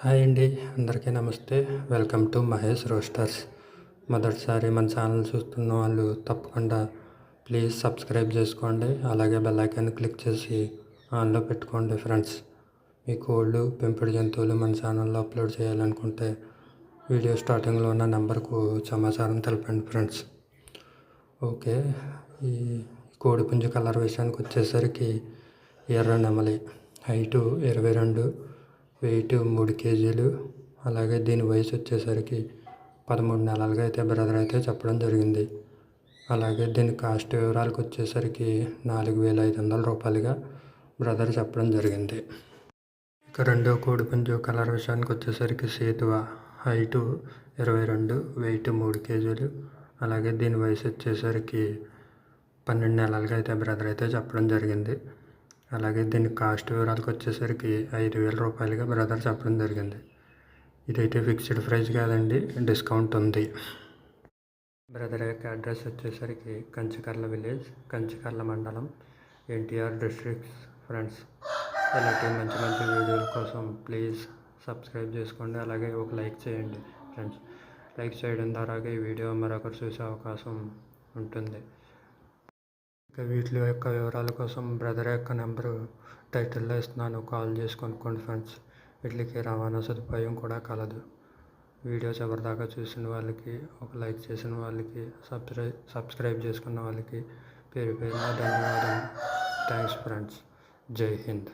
Hi అండి అందరికీ నమస్తే. Welcome to Mahesh roasters. మొదటిసారి మన ఛానల్ చూస్తున్న వాళ్ళు తప్పకుండా ప్లీజ్ సబ్స్క్రైబ్ చేసుకోండి. అలాగే బెల్ ఐకాన్ క్లిక్ చేసి ఆన్లో పెట్టుకోండి ఫ్రెండ్స్. మీ కోళ్ళు పెంపుడు జంతువులు మన ఛానల్లో అప్లోడ్ చేయాలనుకుంటే వీడియో స్టార్టింగ్లో ఉన్న నెంబర్కు సమాచారం తెలపండి ఫ్రెండ్స్. ఓకే ఈ కోడిపుంజు కలర్ విషయానికి వచ్చేసరికి ఎర్ర నెమలి హైటు ఇరవై రెండు వెయిట్ మూడు కేజీలు అలాగే దీని వయసు వచ్చేసరికి పదమూడు నెలలుగా అయితే బ్రదర్ అయితే చెప్పడం జరిగింది. అలాగే దీని కాస్ట్ వివరాలకు వచ్చేసరికి నాలుగు వేల ఐదు వందల రూపాయలుగా బ్రదర్ చెప్పడం జరిగింది. ఇక రెండో కోడిపుంజు కలర్ విషయానికి వచ్చేసరికి సేతువ హైటు ఇరవై రెండు వెయిట్ మూడు కేజీలు అలాగే దీని వయసు వచ్చేసరికి పన్నెండు నెలలుగా అయితే బ్రదర్ అయితే చెప్పడం జరిగింది. అలాగే దీని కాస్ట్ వివరాలకు వచ్చేసరికి ఐదు వేల రూపాయలుగా బ్రదర్ చెప్పడం జరిగింది. ఇదైతే ఫిక్స్డ్ ప్రైస్ కాదండి డిస్కౌంట్ ఉంది. బ్రదర్ యొక్క అడ్రస్ వచ్చేసరికి కంచికర్ల విలేజ్ కంచికర్ల మండలం ఎన్టీఆర్ డిస్ట్రిక్ట్స్. ఫ్రెండ్స్ ఇలాంటి మంచి మంచి వీడియోల కోసం ప్లీజ్ సబ్స్క్రైబ్ చేసుకోండి అలాగే ఒక లైక్ చేయండి. ఫ్రెండ్స్ లైక్ చేయడం ద్వారా ఈ వీడియో మరొకరు చూసే అవకాశం ఉంటుంది. ఇక వీటి యొక్క వివరాల కోసం బ్రదర్ యొక్క నెంబరు టైటిల్లో ఇస్తున్నాను. కాల్ చేసి కొనుక్కోండి ఫ్రెండ్స్. వీటికి రవాణా సదుపాయం కూడా కలదు. వీడియో చివరిదాకా చూసిన వాళ్ళకి ఒక లైక్ చేసిన వాళ్ళకి సబ్స్క్రైబ్ సబ్స్క్రైబ్ చేసుకున్న వాళ్ళకి పేరు పేరున ధన్యవాదాలు థ్యాంక్స్ ఫ్రెండ్స్. జై హింద్.